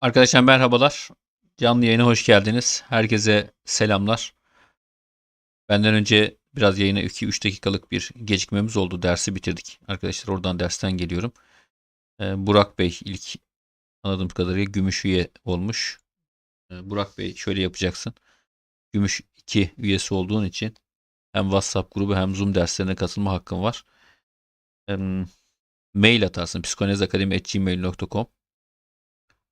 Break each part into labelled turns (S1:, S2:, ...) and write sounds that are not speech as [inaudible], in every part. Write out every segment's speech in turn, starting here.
S1: Arkadaşlar merhabalar. Canlı yayına hoş geldiniz. Herkese selamlar. Benden önce biraz yayına 2-3 dakikalık bir gecikmemiz oldu. Dersi bitirdik. Arkadaşlar oradan dersten geliyorum. Ee, Burak Bey ilk anladığım kadarıyla gümüş üye olmuş. Ee, Burak Bey şöyle yapacaksın. Gümüş 2 üyesi olduğun için hem WhatsApp grubu hem Zoom derslerine katılma hakkın var. Em, mail atarsın psikonezakademi.gmail.com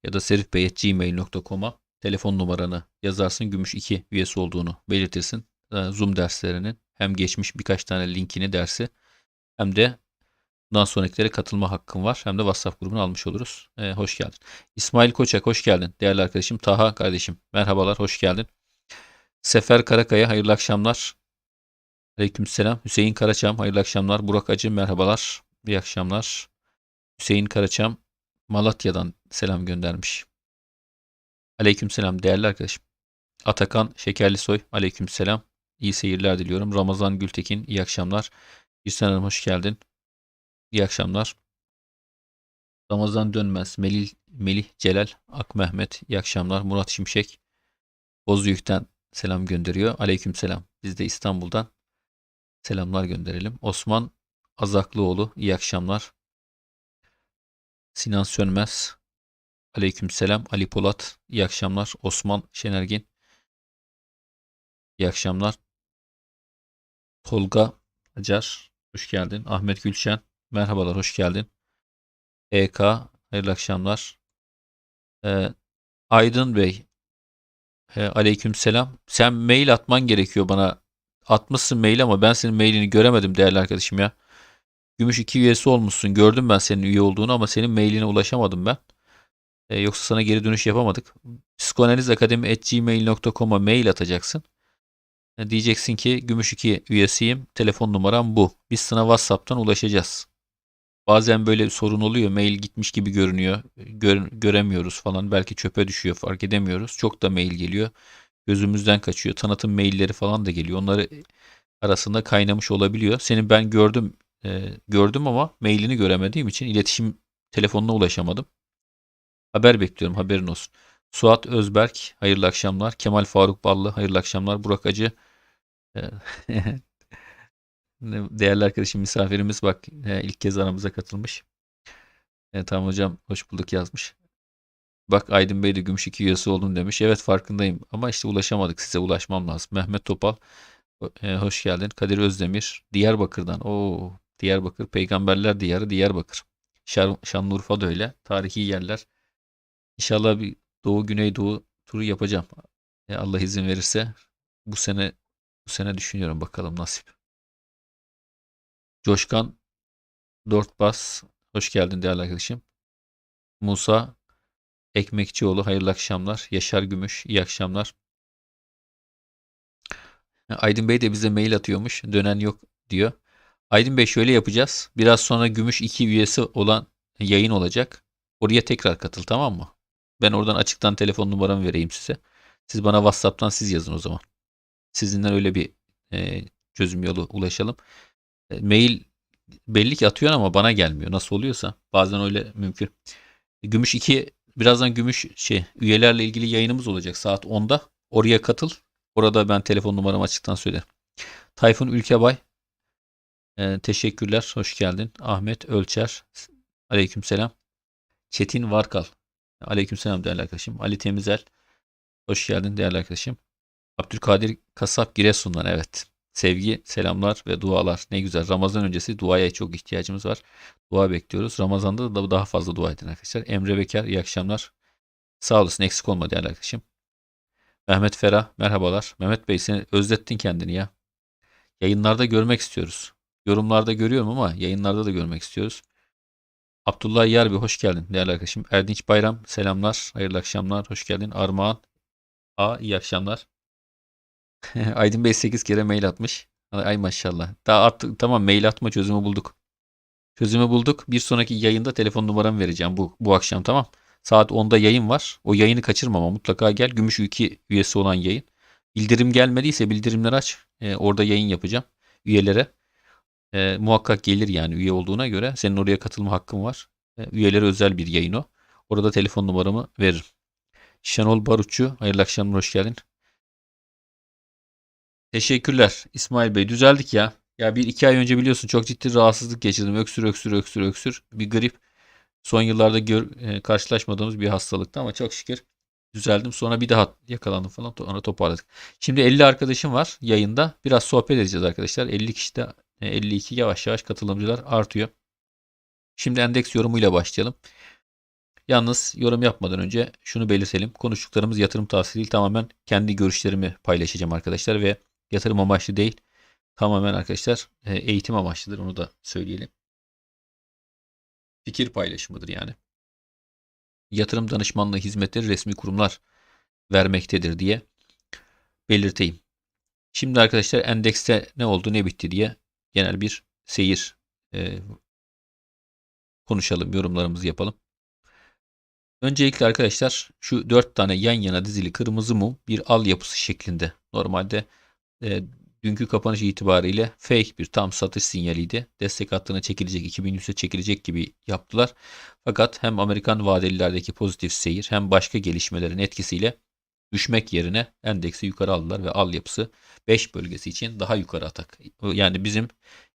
S1: ya da serifbey.gmail.com'a telefon numaranı yazarsın. Gümüş 2 üyesi olduğunu belirtirsin. Ee, Zoom derslerinin hem geçmiş birkaç tane linkini dersi hem de bundan sonrakilere katılma hakkın var. Hem de WhatsApp grubunu almış oluruz. Ee, hoş geldin. İsmail Koçak hoş geldin. Değerli arkadaşım. Taha kardeşim merhabalar hoş geldin. Sefer Karakaya hayırlı akşamlar. Aleykümselam. Hüseyin Karaçam hayırlı akşamlar. Burak Acı merhabalar. İyi akşamlar. Hüseyin Karaçam Malatya'dan selam göndermiş. Aleykümselam değerli arkadaşım. Atakan Şekerlisoy aleykümselam. İyi seyirler diliyorum. Ramazan Gültekin iyi akşamlar. Gülsen Hanım hoş geldin. İyi akşamlar. Ramazan Dönmez, Melih, Melih Celal, Ak Mehmet iyi akşamlar. Murat Şimşek Bozüyük'ten selam gönderiyor. Aleykümselam. Biz de İstanbul'dan selamlar gönderelim. Osman Azaklıoğlu iyi akşamlar. Sinan Sönmez. Aleykümselam. Ali Polat. İyi akşamlar. Osman Şenergin. İyi akşamlar. Tolga Acar. Hoş geldin. Ahmet Gülşen. Merhabalar. Hoş geldin. EK. Hayırlı akşamlar. Ee, Aydın Bey. E, aleykümselam. Sen mail atman gerekiyor bana. Atmışsın mail ama ben senin mailini göremedim değerli arkadaşım ya. Gümüş 2 üyesi olmuşsun. Gördüm ben senin üye olduğunu ama senin mailine ulaşamadım ben. Ee, yoksa sana geri dönüş yapamadık. psikanalizakademi.gmail.com'a mail atacaksın. E, diyeceksin ki Gümüş 2 üyesiyim. Telefon numaram bu. Biz sana WhatsApp'tan ulaşacağız. Bazen böyle bir sorun oluyor. Mail gitmiş gibi görünüyor. Gör- göremiyoruz falan. Belki çöpe düşüyor. Fark edemiyoruz. Çok da mail geliyor. Gözümüzden kaçıyor. Tanıtım mailleri falan da geliyor. Onları arasında kaynamış olabiliyor. Senin ben gördüm e, gördüm ama mailini göremediğim için iletişim telefonuna ulaşamadım. Haber bekliyorum haberin olsun. Suat Özberk hayırlı akşamlar. Kemal Faruk Ballı hayırlı akşamlar. Burak Acı e, [laughs] değerli arkadaşım misafirimiz bak e, ilk kez aramıza katılmış. E, tamam hocam hoş bulduk yazmış. Bak Aydın Bey de Gümüş 2 üyesi oldum demiş. Evet farkındayım ama işte ulaşamadık size ulaşmam lazım. Mehmet Topal e, hoş geldin. Kadir Özdemir Diyarbakır'dan. Oo Diyarbakır peygamberler diyarı Diyarbakır. Şanlıurfa da öyle. Tarihi yerler. İnşallah bir Doğu Güneydoğu turu yapacağım. E, Allah izin verirse bu sene bu sene düşünüyorum bakalım nasip. Coşkan Dörtbas hoş geldin değerli arkadaşım. Musa Ekmekçioğlu hayırlı akşamlar. Yaşar Gümüş iyi akşamlar. Aydın Bey de bize mail atıyormuş. Dönen yok diyor. Aydın Bey şöyle yapacağız. Biraz sonra Gümüş 2 üyesi olan yayın olacak. Oraya tekrar katıl tamam mı? Ben oradan açıktan telefon numaramı vereyim size. Siz bana WhatsApp'tan siz yazın o zaman. Sizinden öyle bir e, çözüm yolu ulaşalım. E, mail belli ki atıyorsun ama bana gelmiyor. Nasıl oluyorsa. Bazen öyle mümkün. Gümüş 2 birazdan Gümüş şey üyelerle ilgili yayınımız olacak saat 10'da. Oraya katıl. Orada ben telefon numaramı açıktan söylerim. Tayfun Ülkebay ee, teşekkürler. Hoş geldin. Ahmet Ölçer. Aleykümselam. Çetin Varkal. Aleykümselam değerli arkadaşım. Ali Temizel. Hoş geldin değerli arkadaşım. Abdülkadir Kasap Giresun'dan evet. Sevgi, selamlar ve dualar. Ne güzel. Ramazan öncesi duaya çok ihtiyacımız var. Dua bekliyoruz. Ramazan'da da daha fazla dua edin arkadaşlar. Emre Bekar iyi akşamlar. Sağ olasın. Eksik olma değerli arkadaşım. Mehmet Ferah merhabalar. Mehmet Bey seni özlettin kendini ya. Yayınlarda görmek istiyoruz. Yorumlarda görüyorum ama yayınlarda da görmek istiyoruz. Abdullah Yarbi hoş geldin değerli arkadaşım. Erdinç Bayram selamlar. Hayırlı akşamlar. Hoş geldin. Armağan A iyi akşamlar. [laughs] Aydın Bey 8 kere mail atmış. Ay maşallah. Daha attık, tamam mail atma çözümü bulduk. Çözümü bulduk. Bir sonraki yayında telefon numaramı vereceğim bu bu akşam tamam. Saat 10'da yayın var. O yayını kaçırmama mutlaka gel. Gümüş 2 üyesi olan yayın. Bildirim gelmediyse bildirimleri aç. Ee, orada yayın yapacağım üyelere. E, muhakkak gelir yani üye olduğuna göre. Senin oraya katılma hakkın var. E, üyelere özel bir yayın o. Orada telefon numaramı veririm. Şenol Barutçu. Hayırlı akşamlar hoş geldin. Teşekkürler İsmail Bey. Düzeldik ya. Ya bir iki ay önce biliyorsun çok ciddi rahatsızlık geçirdim. Öksür öksür öksür öksür. Bir grip. Son yıllarda gör, e, karşılaşmadığımız bir hastalıktı ama çok şükür düzeldim. Sonra bir daha yakalandım falan. Sonra toparladık. Şimdi 50 arkadaşım var yayında. Biraz sohbet edeceğiz arkadaşlar. 50 kişide 52 yavaş yavaş katılımcılar artıyor. Şimdi endeks yorumuyla başlayalım. Yalnız yorum yapmadan önce şunu belirtelim. Konuştuklarımız yatırım tavsiye değil. Tamamen kendi görüşlerimi paylaşacağım arkadaşlar ve yatırım amaçlı değil. Tamamen arkadaşlar e, eğitim amaçlıdır. Onu da söyleyelim. Fikir paylaşımıdır yani. Yatırım danışmanlığı hizmetleri resmi kurumlar vermektedir diye belirteyim. Şimdi arkadaşlar endekste ne oldu ne bitti diye genel bir seyir e, konuşalım, yorumlarımızı yapalım. Öncelikle arkadaşlar şu dört tane yan yana dizili kırmızı mum bir al yapısı şeklinde. Normalde e, dünkü kapanış itibariyle fake bir tam satış sinyaliydi. Destek hattına çekilecek, 2100'e çekilecek gibi yaptılar. Fakat hem Amerikan vadelilerdeki pozitif seyir hem başka gelişmelerin etkisiyle düşmek yerine endeksi yukarı aldılar ve al yapısı 5 bölgesi için daha yukarı atak. Yani bizim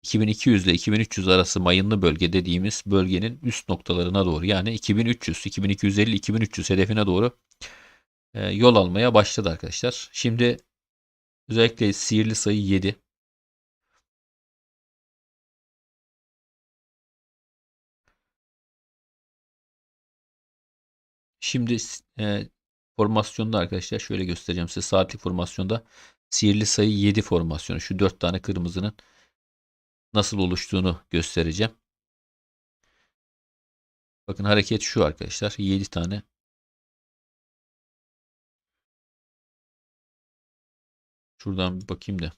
S1: 2200 ile 2300 arası mayınlı bölge dediğimiz bölgenin üst noktalarına doğru yani 2300, 2250, 2300 hedefine doğru e, yol almaya başladı arkadaşlar. Şimdi özellikle sihirli sayı 7. Şimdi e, formasyonda arkadaşlar şöyle göstereceğim size saatlik formasyonda sihirli sayı 7 formasyonu şu 4 tane kırmızının nasıl oluştuğunu göstereceğim. Bakın hareket şu arkadaşlar. 7 tane Şuradan bir bakayım da.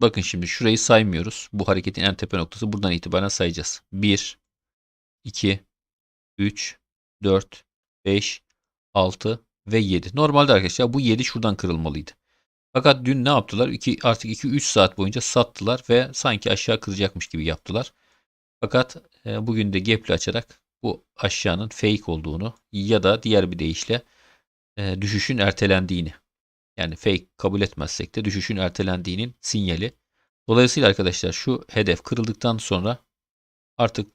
S1: Bakın şimdi şurayı saymıyoruz. Bu hareketin en tepe noktası buradan itibaren sayacağız. 1 2 3 4 5 6 ve 7. Normalde arkadaşlar bu 7 şuradan kırılmalıydı. Fakat dün ne yaptılar? 2, artık 2-3 saat boyunca sattılar ve sanki aşağı kıracakmış gibi yaptılar. Fakat e, bugün de gap'li açarak bu aşağının fake olduğunu ya da diğer bir deyişle e, düşüşün ertelendiğini yani fake kabul etmezsek de düşüşün ertelendiğinin sinyali. Dolayısıyla arkadaşlar şu hedef kırıldıktan sonra artık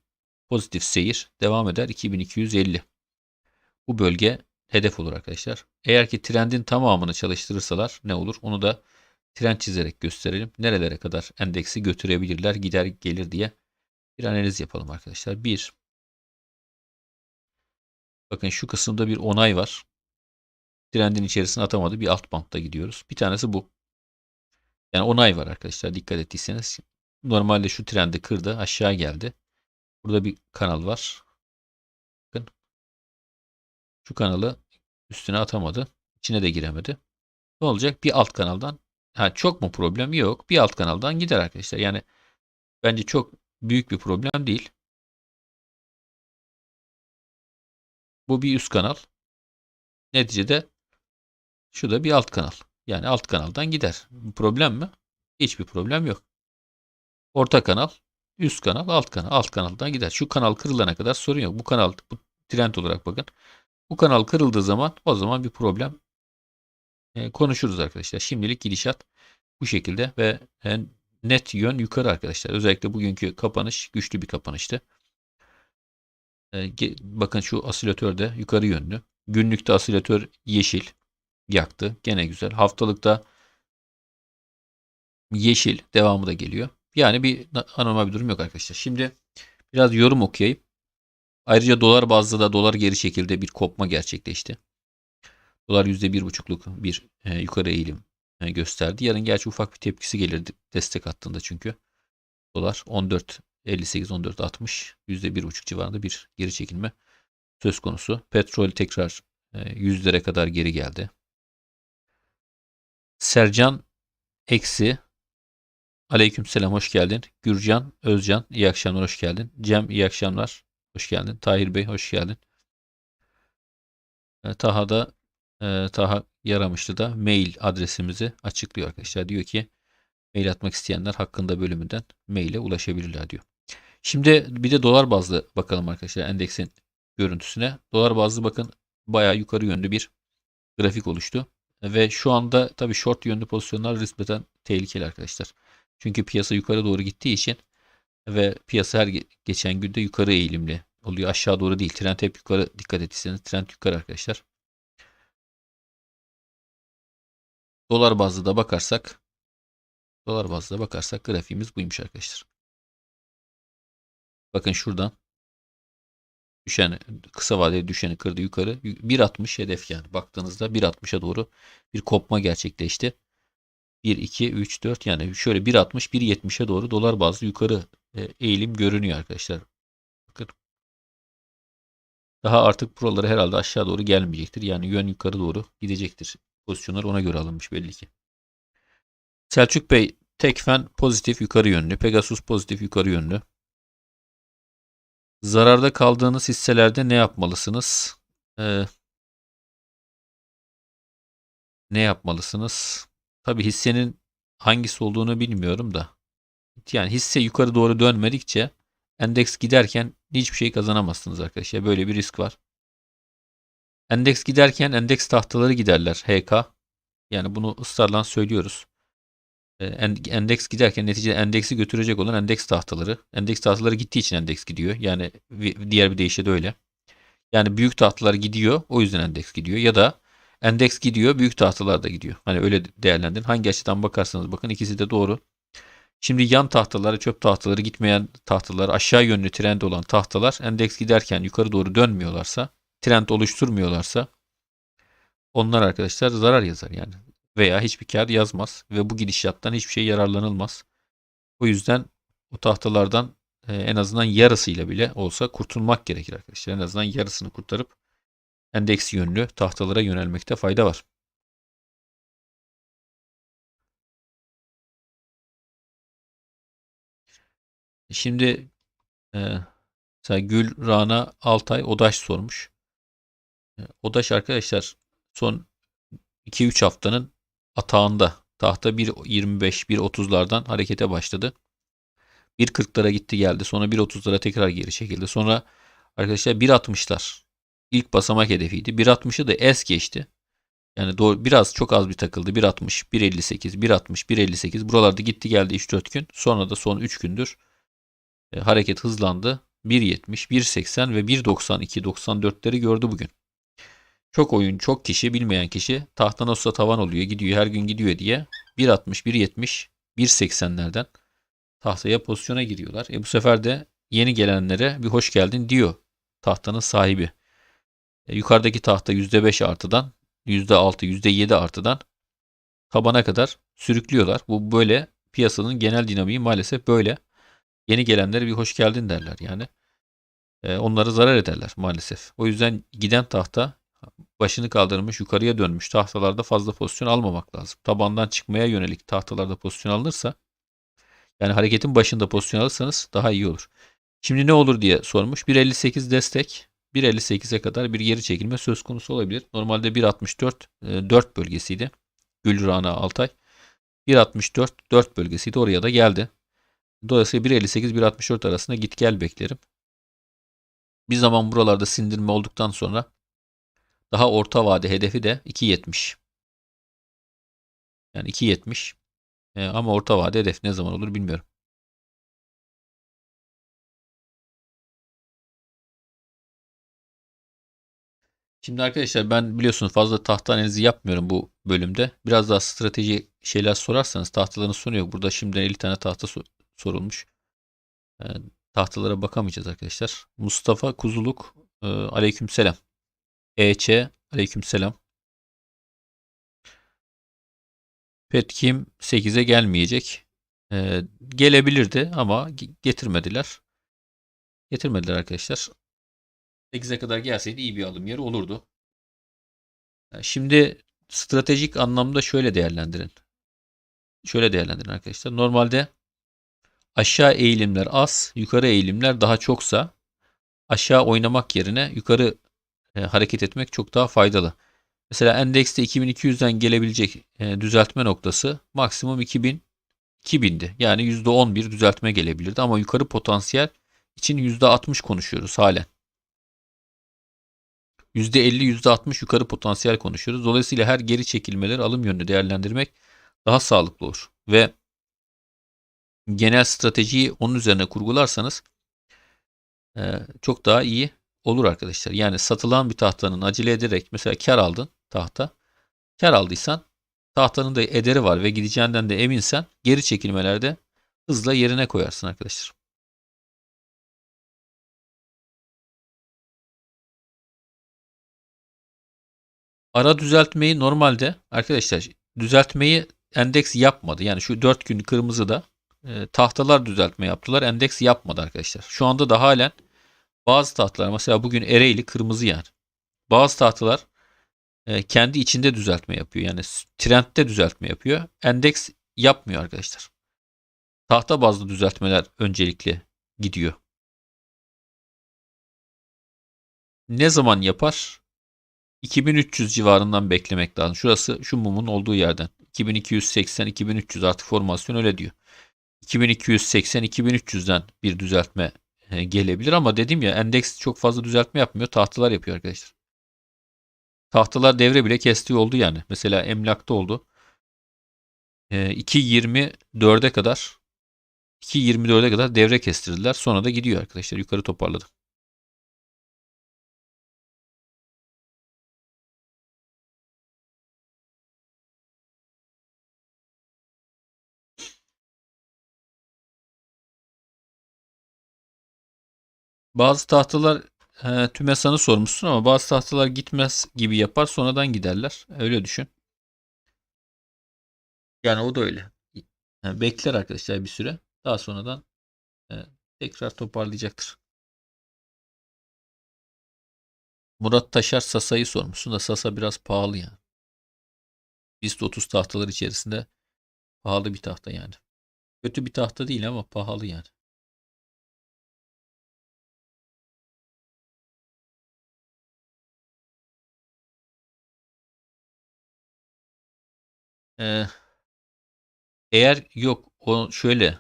S1: pozitif seyir devam eder 2250. Bu bölge hedef olur arkadaşlar. Eğer ki trendin tamamını çalıştırırsalar ne olur? Onu da trend çizerek gösterelim. Nerelere kadar endeksi götürebilirler, gider gelir diye bir analiz yapalım arkadaşlar. Bir, bakın şu kısımda bir onay var. Trendin içerisine atamadı. Bir alt bantta gidiyoruz. Bir tanesi bu. Yani onay var arkadaşlar dikkat ettiyseniz. Normalde şu trendi kırdı aşağı geldi. Burada bir kanal var. Şu kanalı üstüne atamadı. İçine de giremedi. Ne olacak? Bir alt kanaldan ha, çok mu problem? Yok. Bir alt kanaldan gider arkadaşlar. Yani bence çok büyük bir problem değil. Bu bir üst kanal. Neticede şu da bir alt kanal. Yani alt kanaldan gider. Problem mi? Hiçbir problem yok. Orta kanal, üst kanal, alt kanal. Alt kanaldan gider. Şu kanal kırılana kadar sorun yok. Bu kanal bu trend olarak bakın. Bu kanal kırıldığı zaman o zaman bir problem e, konuşuruz arkadaşlar. Şimdilik gidişat bu şekilde ve e, net yön yukarı arkadaşlar. Özellikle bugünkü kapanış güçlü bir kapanıştı. E, bakın şu asilatör de yukarı yönlü. Günlükte asilatör yeşil yaktı. Gene güzel. Haftalıkta yeşil devamı da geliyor. Yani bir anormal bir durum yok arkadaşlar. Şimdi biraz yorum okuyayım. Ayrıca dolar bazlı da dolar geri şekilde bir kopma gerçekleşti. Dolar %1,5'luk bir e, yukarı eğilim e, gösterdi. Yarın gerçi ufak bir tepkisi gelirdi destek hattında çünkü. Dolar 14.58 14.60 %1,5 civarında bir geri çekilme söz konusu. Petrol tekrar e, yüzlere kadar geri geldi. Sercan Eksi Aleykümselam hoş geldin. Gürcan Özcan iyi akşamlar hoş geldin. Cem iyi akşamlar. Hoş geldin. Tahir Bey hoş geldin. E, Taha da e, Taha Yaramışlı da mail adresimizi açıklıyor arkadaşlar. Diyor ki mail atmak isteyenler hakkında bölümünden maile ulaşabilirler diyor. Şimdi bir de dolar bazlı bakalım arkadaşlar endeksin görüntüsüne. Dolar bazlı bakın bayağı yukarı yönlü bir grafik oluştu. Ve şu anda tabii short yönlü pozisyonlar nispeten tehlikeli arkadaşlar. Çünkü piyasa yukarı doğru gittiği için ve piyasa her ge- geçen günde yukarı eğilimli oluyor. Aşağı doğru değil. Trend hep yukarı dikkat ettiyseniz trend yukarı arkadaşlar. Dolar bazlı da bakarsak dolar bazlı da bakarsak grafiğimiz buymuş arkadaşlar. Bakın şuradan düşen kısa vadeli düşeni kırdı yukarı. 1.60 hedef yani. Baktığınızda 1.60'a doğru bir kopma gerçekleşti. 1, 2, 3, 4 yani şöyle 1.60, 1.70'e doğru dolar bazlı yukarı e, eğilim görünüyor arkadaşlar. Bakın. Daha artık buraları herhalde aşağı doğru gelmeyecektir. Yani yön yukarı doğru gidecektir. Pozisyonlar ona göre alınmış belli ki. Selçuk Bey Tekfen pozitif yukarı yönlü. Pegasus pozitif yukarı yönlü. Zararda kaldığınız hisselerde ne yapmalısınız? Ee, ne yapmalısınız? Tabii hissenin hangisi olduğunu bilmiyorum da. Yani hisse yukarı doğru dönmedikçe endeks giderken hiçbir şey kazanamazsınız arkadaşlar. Böyle bir risk var. Endeks giderken endeks tahtaları giderler. HK. Yani bunu ısrarla söylüyoruz. Ee, Endeks giderken neticede endeksi götürecek olan endeks tahtaları. Endeks tahtaları gittiği için endeks gidiyor. Yani diğer bir deyişle de öyle. Yani büyük tahtalar gidiyor. O yüzden endeks gidiyor. Ya da endeks gidiyor. Büyük tahtalar da gidiyor. Hani öyle değerlendirin. Hangi açıdan bakarsanız bakın ikisi de doğru. Şimdi yan tahtaları, çöp tahtaları, gitmeyen tahtalar, aşağı yönlü trend olan tahtalar endeks giderken yukarı doğru dönmüyorlarsa, trend oluşturmuyorlarsa onlar arkadaşlar zarar yazar yani. Veya hiçbir kar yazmaz ve bu gidişattan hiçbir şey yararlanılmaz. O yüzden o tahtalardan e, en azından yarısıyla bile olsa kurtulmak gerekir arkadaşlar. En azından yarısını kurtarıp endeks yönlü tahtalara yönelmekte fayda var. Şimdi e, mesela Gül Rana Altay Odaş sormuş. E, Odaş arkadaşlar son 2-3 haftanın atağında tahta 1.25 1.30'lardan harekete başladı. 1.40'lara gitti geldi. Sonra 1.30'lara tekrar geri çekildi. Sonra arkadaşlar 1.60'lar ilk basamak hedefiydi. 1.60'ı da es geçti. Yani doğru, biraz çok az bir takıldı. 1.60, 1.58, 1.60, 1.58 buralarda gitti geldi 3-4 gün. Sonra da son 3 gündür e, hareket hızlandı. 1.70, 1.80 ve 1.92, 94'leri gördü bugün. Çok oyun, çok kişi, bilmeyen kişi tahta nasılsa tavan oluyor, gidiyor, her gün gidiyor diye 1.60, 1.70, 1.80'lerden tahtaya pozisyona giriyorlar. E bu sefer de yeni gelenlere bir hoş geldin diyor tahtanın sahibi. E, yukarıdaki tahta %5 artıdan, %6, %7 artıdan tabana kadar sürüklüyorlar. Bu böyle piyasanın genel dinamiği maalesef böyle. Yeni gelenlere bir hoş geldin derler yani. E, onları zarar ederler maalesef. O yüzden giden tahta başını kaldırmış yukarıya dönmüş tahtalarda fazla pozisyon almamak lazım. Tabandan çıkmaya yönelik tahtalarda pozisyon alınırsa yani hareketin başında pozisyon alırsanız daha iyi olur. Şimdi ne olur diye sormuş. 1.58 destek. 1.58'e kadar bir geri çekilme söz konusu olabilir. Normalde 1.64 4 bölgesiydi. Gülrana Altay. 1.64 4 bölgesiydi. Oraya da geldi. Dolayısıyla 1.58-1.64 arasında git gel beklerim. Bir zaman buralarda sindirme olduktan sonra daha orta vade hedefi de 2.70. Yani 2.70. E, ama orta vade hedef ne zaman olur bilmiyorum. Şimdi arkadaşlar ben biliyorsunuz fazla tahta analizi yapmıyorum bu bölümde. Biraz daha strateji şeyler sorarsanız tahtaların sonu. Burada şimdi 50 tane tahta so- sorulmuş. E, tahtalara bakamayacağız arkadaşlar. Mustafa Kuzuluk e, aleykümselam. EÇ aleykümselam. Petkim 8'e gelmeyecek. E, gelebilirdi ama ge- getirmediler. Getirmediler arkadaşlar. 8'e kadar gelseydi iyi bir alım yeri olurdu. Şimdi stratejik anlamda şöyle değerlendirin. Şöyle değerlendirin arkadaşlar. Normalde aşağı eğilimler az, yukarı eğilimler daha çoksa aşağı oynamak yerine yukarı e, hareket etmek çok daha faydalı. Mesela endekste 2200'den gelebilecek e, düzeltme noktası maksimum 2000 2000'di. Yani %11 düzeltme gelebilirdi ama yukarı potansiyel için %60 konuşuyoruz halen. %50, %60 yukarı potansiyel konuşuyoruz. Dolayısıyla her geri çekilmeleri alım yönlü değerlendirmek daha sağlıklı olur. Ve genel stratejiyi onun üzerine kurgularsanız e, çok daha iyi olur arkadaşlar. Yani satılan bir tahtanın acele ederek mesela kar aldın tahta. Kar aldıysan tahtanın da ederi var ve gideceğinden de eminsen geri çekilmelerde hızla yerine koyarsın arkadaşlar. Ara düzeltmeyi normalde arkadaşlar düzeltmeyi endeks yapmadı. Yani şu 4 gün kırmızıda e, tahtalar düzeltme yaptılar. Endeks yapmadı arkadaşlar. Şu anda da halen bazı tahtalar mesela bugün Ereğli kırmızı yani. Bazı tahtalar e, kendi içinde düzeltme yapıyor. Yani trendde düzeltme yapıyor. Endeks yapmıyor arkadaşlar. Tahta bazlı düzeltmeler öncelikle gidiyor. Ne zaman yapar? 2300 civarından beklemek lazım. Şurası şu mumun olduğu yerden. 2280 2300 artık formasyon öyle diyor. 2280 2300'den bir düzeltme e, gelebilir ama dedim ya endeks çok fazla düzeltme yapmıyor. Tahtalar yapıyor arkadaşlar. Tahtalar devre bile kestiği oldu yani. Mesela emlakta oldu. E, 2.24'e kadar 2.24'e kadar devre kestirdiler. Sonra da gidiyor arkadaşlar. Yukarı toparladı. Bazı tahtalar e, TÜMESAN'ı sormuşsun ama bazı tahtalar gitmez gibi yapar sonradan giderler. Öyle düşün. Yani o da öyle. Yani bekler arkadaşlar bir süre. Daha sonradan e, tekrar toparlayacaktır. Murat Taşar Sasa'yı sormuşsun da Sasa biraz pahalı yani. BIST 30 tahtalar içerisinde pahalı bir tahta yani. Kötü bir tahta değil ama pahalı yani. Eğer yok o şöyle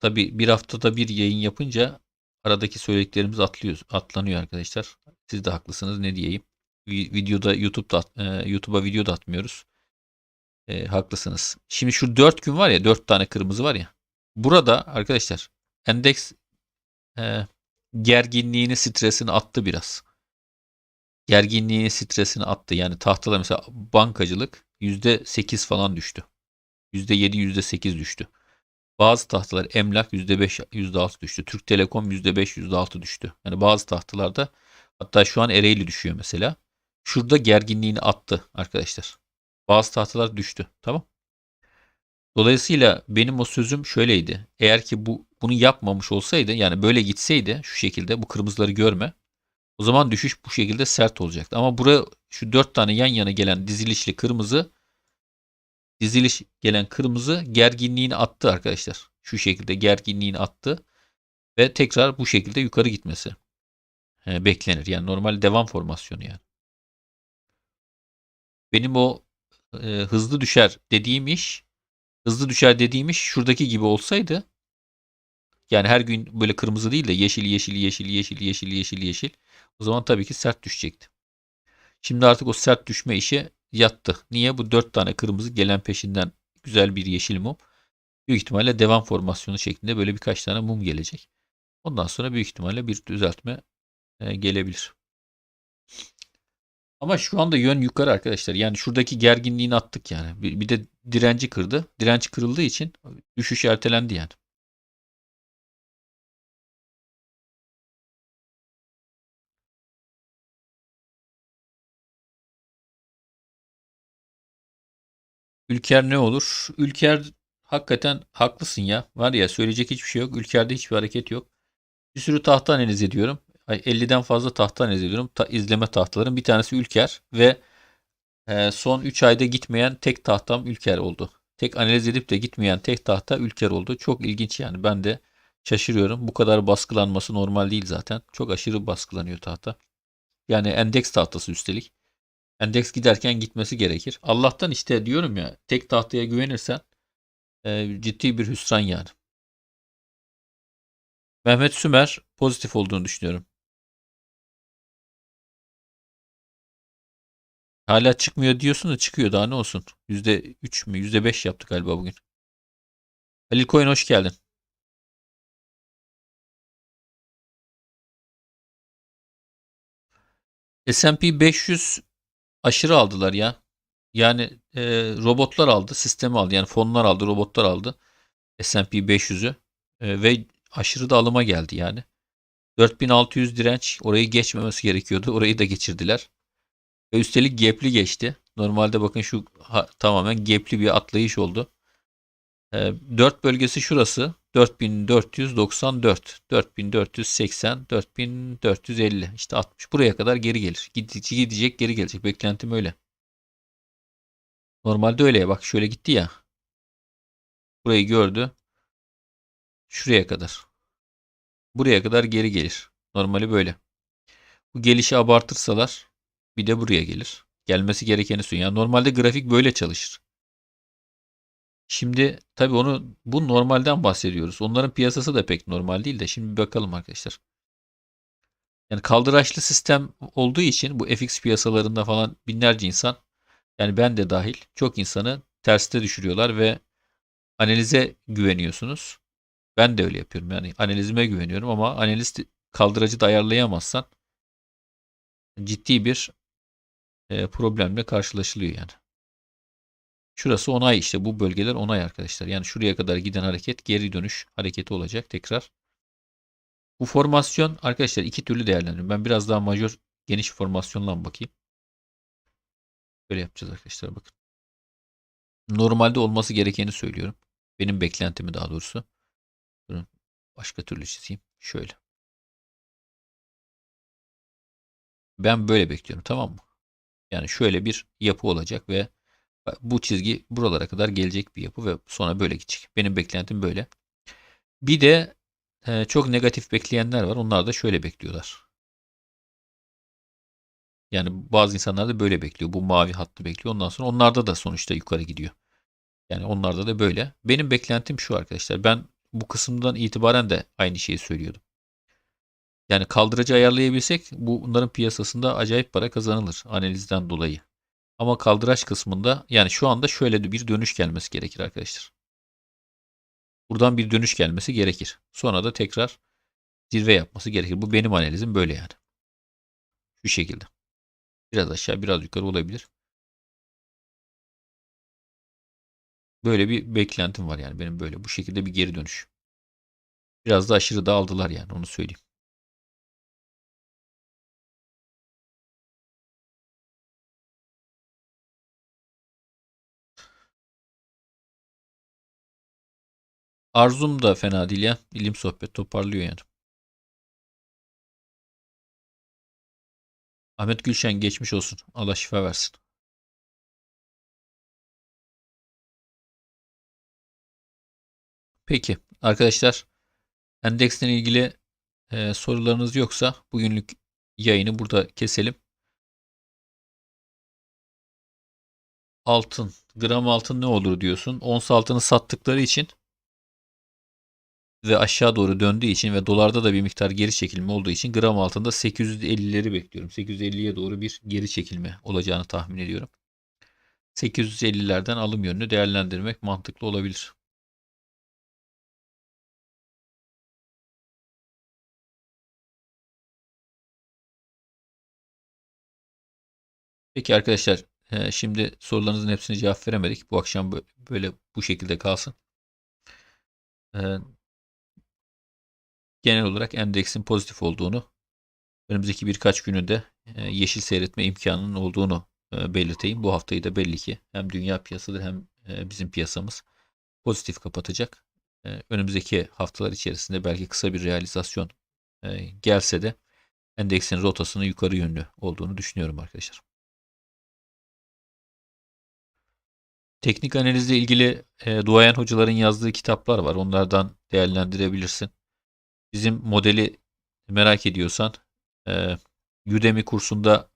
S1: tabi bir haftada bir yayın yapınca aradaki söylediklerimiz atlıyor, atlanıyor arkadaşlar. Siz de haklısınız ne diyeyim. Videoda YouTube'da YouTube'a video da atmıyoruz. E, haklısınız. Şimdi şu 4 gün var ya 4 tane kırmızı var ya. Burada arkadaşlar endeks e, gerginliğini stresini attı biraz. Gerginliğini stresini attı. Yani tahtada mesela bankacılık %8 falan düştü. %7, %8 düştü. Bazı tahtalar emlak %5, %6 düştü. Türk Telekom %5, %6 düştü. Yani bazı tahtalarda hatta şu an Ereğli düşüyor mesela. Şurada gerginliğini attı arkadaşlar. Bazı tahtalar düştü. Tamam. Dolayısıyla benim o sözüm şöyleydi. Eğer ki bu bunu yapmamış olsaydı yani böyle gitseydi şu şekilde bu kırmızıları görme. O zaman düşüş bu şekilde sert olacaktı. Ama buraya şu dört tane yan yana gelen dizilişli kırmızı diziliş gelen kırmızı gerginliğini attı arkadaşlar. Şu şekilde gerginliğini attı ve tekrar bu şekilde yukarı gitmesi e, beklenir. Yani normal devam formasyonu yani. Benim o e, hızlı düşer dediğim iş hızlı düşer dediğim iş şuradaki gibi olsaydı yani her gün böyle kırmızı değil de yeşil yeşil yeşil yeşil yeşil yeşil yeşil o zaman tabii ki sert düşecekti. Şimdi artık o sert düşme işi yattı. Niye? Bu dört tane kırmızı gelen peşinden güzel bir yeşil mum. Büyük ihtimalle devam formasyonu şeklinde böyle birkaç tane mum gelecek. Ondan sonra büyük ihtimalle bir düzeltme e, gelebilir. Ama şu anda yön yukarı arkadaşlar. Yani şuradaki gerginliğini attık yani. Bir, bir de direnci kırdı. Direnç kırıldığı için düşüş ertelendi yani. Ülker ne olur? Ülker hakikaten haklısın ya. Var ya söyleyecek hiçbir şey yok. Ülker'de hiçbir hareket yok. Bir sürü tahta analiz ediyorum. 50'den fazla tahta analiz ediyorum. Ta, izleme tahtalarım. Bir tanesi Ülker ve e, son 3 ayda gitmeyen tek tahtam Ülker oldu. Tek analiz edip de gitmeyen tek tahta Ülker oldu. Çok ilginç yani. Ben de şaşırıyorum. Bu kadar baskılanması normal değil zaten. Çok aşırı baskılanıyor tahta. Yani endeks tahtası üstelik. Endeks giderken gitmesi gerekir. Allah'tan işte diyorum ya tek tahtaya güvenirsen e, ciddi bir hüsran yani. Mehmet Sümer pozitif olduğunu düşünüyorum. Hala çıkmıyor diyorsun da çıkıyor daha ne olsun. %3 mü %5 yaptı galiba bugün. Halil Koyun hoş geldin. S&P 500 aşırı aldılar ya. Yani e, robotlar aldı, sistemi aldı. Yani fonlar aldı, robotlar aldı. S&P 500'ü E, ve aşırı da alıma geldi yani. 4600 direnç orayı geçmemesi gerekiyordu. Orayı da geçirdiler. Ve üstelik gap'li geçti. Normalde bakın şu ha, tamamen gap'li bir atlayış oldu. E, 4 bölgesi şurası. 4494, 4480, 4450 işte 60 buraya kadar geri gelir. Gidecek, gidecek geri gelecek. Beklentim öyle. Normalde öyle bak şöyle gitti ya. Burayı gördü. Şuraya kadar. Buraya kadar geri gelir. Normali böyle. Bu gelişi abartırsalar bir de buraya gelir. Gelmesi gerekeni söylüyor. Yani normalde grafik böyle çalışır. Şimdi tabii onu bu normalden bahsediyoruz. Onların piyasası da pek normal değil de şimdi bakalım arkadaşlar. Yani kaldıraçlı sistem olduğu için bu FX piyasalarında falan binlerce insan yani ben de dahil çok insanı terste düşürüyorlar ve analize güveniyorsunuz. Ben de öyle yapıyorum. Yani analizime güveniyorum ama analiz kaldıracı da ayarlayamazsan ciddi bir e, problemle karşılaşılıyor yani. Şurası onay işte bu bölgeler onay arkadaşlar. Yani şuraya kadar giden hareket geri dönüş hareketi olacak tekrar. Bu formasyon arkadaşlar iki türlü değerlendiriyorum. Ben biraz daha majör geniş formasyonla bakayım. Böyle yapacağız arkadaşlar bakın. Normalde olması gerekeni söylüyorum. Benim beklentimi daha doğrusu. Başka türlü çizeyim. Şöyle. Ben böyle bekliyorum tamam mı? Yani şöyle bir yapı olacak ve bu çizgi buralara kadar gelecek bir yapı ve sonra böyle gidecek. Benim beklentim böyle. Bir de e, çok negatif bekleyenler var. Onlar da şöyle bekliyorlar. Yani bazı insanlar da böyle bekliyor. Bu mavi hattı bekliyor. Ondan sonra onlarda da sonuçta yukarı gidiyor. Yani onlarda da böyle. Benim beklentim şu arkadaşlar. Ben bu kısımdan itibaren de aynı şeyi söylüyordum. Yani kaldırıcı ayarlayabilsek bunların piyasasında acayip para kazanılır analizden dolayı. Ama kaldıraç kısmında yani şu anda şöyle bir dönüş gelmesi gerekir arkadaşlar. Buradan bir dönüş gelmesi gerekir. Sonra da tekrar zirve yapması gerekir. Bu benim analizim böyle yani. Şu şekilde. Biraz aşağı biraz yukarı olabilir. Böyle bir beklentim var yani benim böyle bu şekilde bir geri dönüş. Biraz da aşırı dağıldılar yani onu söyleyeyim. Arzum da fena değil ya. İlim sohbet toparlıyor yani. Ahmet Gülşen geçmiş olsun. Allah şifa versin. Peki arkadaşlar endeksle ilgili e, sorularınız yoksa bugünlük yayını burada keselim. Altın, gram altın ne olur diyorsun. Ons altını sattıkları için ve aşağı doğru döndüğü için ve dolarda da bir miktar geri çekilme olduğu için gram altında 850'leri bekliyorum. 850'ye doğru bir geri çekilme olacağını tahmin ediyorum. 850'lerden alım yönünü değerlendirmek mantıklı olabilir. Peki arkadaşlar şimdi sorularınızın hepsine cevap veremedik. Bu akşam böyle bu şekilde kalsın genel olarak endeksin pozitif olduğunu, önümüzdeki birkaç günü de e, yeşil seyretme imkanının olduğunu e, belirteyim. Bu haftayı da belli ki hem dünya piyasadır hem e, bizim piyasamız pozitif kapatacak. Önümüzdeki haftalar içerisinde belki kısa bir realizasyon gelse de endeksin rotasının yukarı yönlü olduğunu düşünüyorum arkadaşlar. Teknik analizle ilgili duayen hocaların yazdığı kitaplar var. Onlardan değerlendirebilirsin. Bizim modeli merak ediyorsan e, Udemy kursunda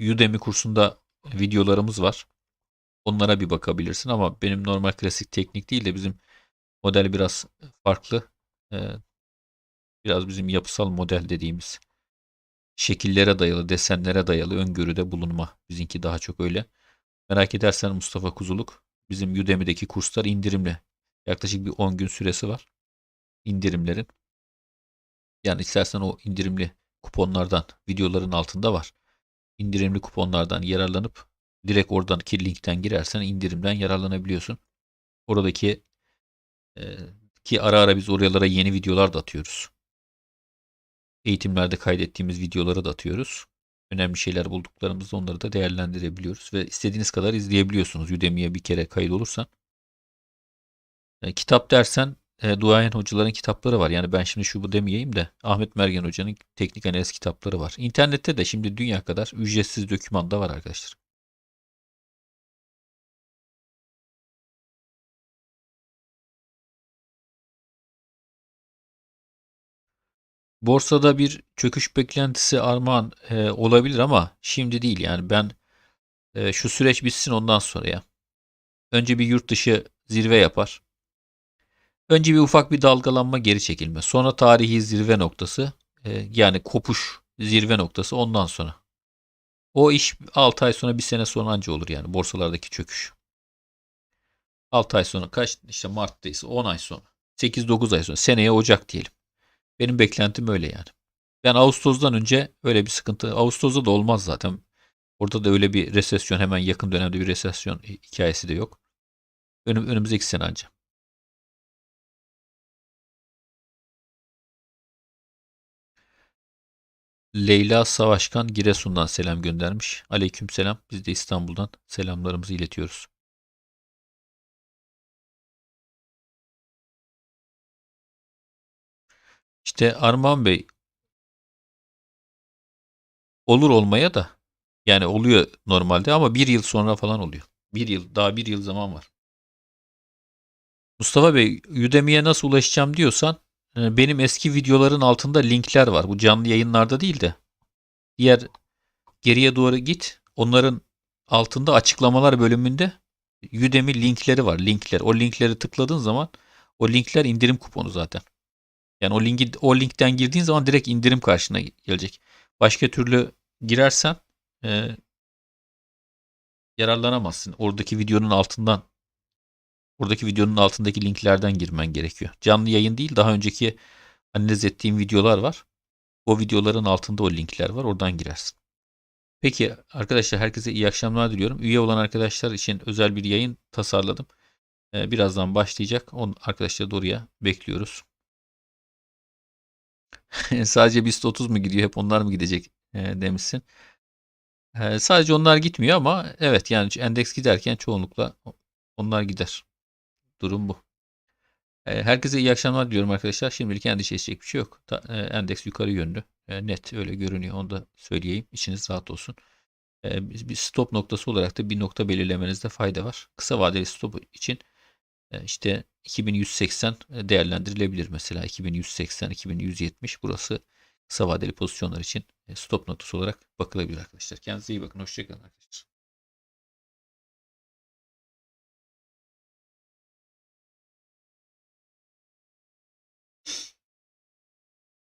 S1: Udemy kursunda videolarımız var. Onlara bir bakabilirsin ama benim normal klasik teknik değil de bizim model biraz farklı. E, Biraz bizim yapısal model dediğimiz şekillere dayalı, desenlere dayalı öngörüde bulunma. Bizimki daha çok öyle. Merak edersen Mustafa Kuzuluk bizim Udemy'deki kurslar indirimli. Yaklaşık bir 10 gün süresi var. İndirimlerin. Yani istersen o indirimli kuponlardan videoların altında var. İndirimli kuponlardan yararlanıp direkt oradaki linkten girersen indirimden yararlanabiliyorsun. Oradaki e, ki ara ara biz oralara yeni videolar da atıyoruz. Eğitimlerde kaydettiğimiz videoları da atıyoruz. Önemli şeyler bulduklarımızda onları da değerlendirebiliyoruz ve istediğiniz kadar izleyebiliyorsunuz. Udemy'ye bir kere kayıt olursan. E, kitap dersen e, duayen hocaların kitapları var. Yani ben şimdi şu bu demeyeyim de Ahmet Mergen Hoca'nın teknik analiz kitapları var. İnternette de şimdi dünya kadar ücretsiz doküman da var arkadaşlar. Borsada bir çöküş beklentisi armağan e, olabilir ama şimdi değil yani ben e, şu süreç bitsin ondan sonra ya. Önce bir yurt dışı zirve yapar. Önce bir ufak bir dalgalanma geri çekilme. Sonra tarihi zirve noktası e, yani kopuş zirve noktası ondan sonra. O iş 6 ay sonra bir sene sonra anca olur yani borsalardaki çöküş. 6 ay sonra kaç işte Mart'tayız 10 ay sonra 8-9 ay sonra seneye Ocak diyelim. Benim beklentim öyle yani. Ben Ağustos'dan önce öyle bir sıkıntı Ağustos'ta da olmaz zaten. Orada da öyle bir resesyon hemen yakın dönemde bir resesyon hikayesi de yok. Önüm, önümüzdeki sene anca. Leyla Savaşkan Giresun'dan selam göndermiş. Aleyküm selam. Biz de İstanbul'dan selamlarımızı iletiyoruz. İşte Armağan Bey olur olmaya da yani oluyor normalde ama bir yıl sonra falan oluyor. Bir yıl daha bir yıl zaman var. Mustafa Bey Udemy'ye nasıl ulaşacağım diyorsan benim eski videoların altında linkler var. Bu canlı yayınlarda değil de diğer geriye doğru git. Onların altında açıklamalar bölümünde Udemy linkleri var. Linkler. O linkleri tıkladığın zaman o linkler indirim kuponu zaten. Yani o linki o linkten girdiğin zaman direkt indirim karşına gelecek. Başka türlü girersen e, yararlanamazsın. Oradaki videonun altından oradaki videonun altındaki linklerden girmen gerekiyor. Canlı yayın değil daha önceki analiz ettiğim videolar var. O videoların altında o linkler var. Oradan girersin. Peki arkadaşlar herkese iyi akşamlar diliyorum. Üye olan arkadaşlar için özel bir yayın tasarladım. Ee, birazdan başlayacak. On arkadaşları da oraya bekliyoruz. [laughs] Sadece BIST 30 mu gidiyor? Hep onlar mı gidecek e, demişsin. E, sadece onlar gitmiyor ama evet yani endeks giderken çoğunlukla onlar gider. Durum bu. E, herkese iyi akşamlar diliyorum arkadaşlar. Şimdilik endişe edecek bir şey yok. E, endeks yukarı yönlü. E, net öyle görünüyor. Onu da söyleyeyim. İçiniz rahat olsun. E, bir stop noktası olarak da bir nokta belirlemenizde fayda var. Kısa vadeli stop için işte 2180 e, değerlendirilebilir mesela 2180 2170 burası kısa vadeli pozisyonlar için stop noktası olarak bakılabilir arkadaşlar. Kendinize iyi bakın. Hoşçakalın arkadaşlar.